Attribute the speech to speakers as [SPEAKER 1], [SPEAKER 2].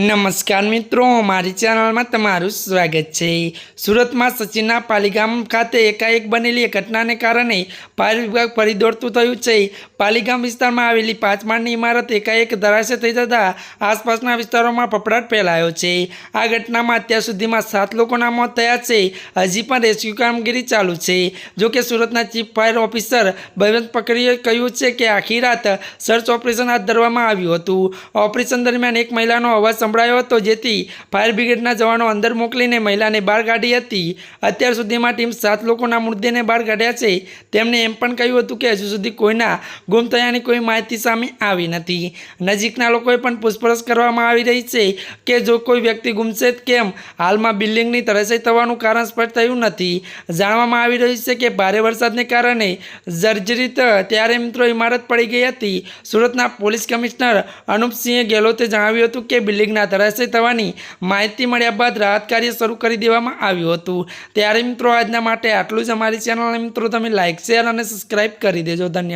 [SPEAKER 1] નમસ્કાર મિત્રો, મારી ચેનલમાં તમારું સ્વાગત છે. સુરતમાં સચિનના પાલીગામ ખાતે એકાએક બનેલી ઘટનાને કારણે ફાયર વિભાગ ફરી દોડતું થયું છે. પાલીગામ વિસ્તારમાં આવેલી પાંચ માળની ઇમારત એકાએક ધરાશે થઈ જતાં આસપાસના વિસ્તારોમાં ફફડાટ ફેલાયો છે. આ ઘટનામાં અત્યાર સુધીમાં સાત લોકોના મોત થયા છે. હજી પણ રેસ્ક્યુ કામગીરી ચાલુ છે. જોકે સુરતના ચીફ ફાયર ઓફિસર બળવંત પકડીએ કહ્યું છે કે આખી રાત સર્ચ ઓપરેશન હાથ ધરવામાં આવ્યું હતું. ઓપરેશન દરમિયાન એક મહિલાનો અવાજ સંભળાયો હતો, જેથી ફાયર બ્રિગેડના જવાનો અંદર મોકલીને મહિલાને બહાર કાઢી હતી. અત્યાર સુધીમાં ટીમ સાત લોકોના મૃતદેહને બહાર કાઢ્યા છે. તેમણે એમ પણ કહ્યું હતું કે હજુ સુધી કોઈના ગુમ થયાની કોઈ માહિતી સામે આવી નથી. નજીકના લોકોએ પણ પૂછપરછ કરવામાં આવી રહી છે કે જો કોઈ વ્યક્તિ ગુમશે કેમ? હાલમાં બિલ્ડિંગની તરસાઈ થવાનું કારણ સ્પષ્ટ થયું નથી. જાણવામાં આવી રહ્યું છે કે ભારે વરસાદને કારણે જર્જરિત ત્યારે મિત્રો ઇમારત પડી ગઈ હતી. સુરતના પોલીસ કમિશનર અનુપસિંહે ગેહલોતે જણાવ્યું હતું કે બિલ્ડિંગના ધરાશય થવાની માહિતી મળ્યા બાદ રાહત કાર્ય શરૂ કરી દેવામાં આવ્યું હતું. ત્યારે મિત્રો, આજના માટે આટલું જ અમારી ચેનલ મિત્રો, તમે લાઇક શેર અને સબસ્ક્રાઈબ કરી દેજો. ધન્યવાદ.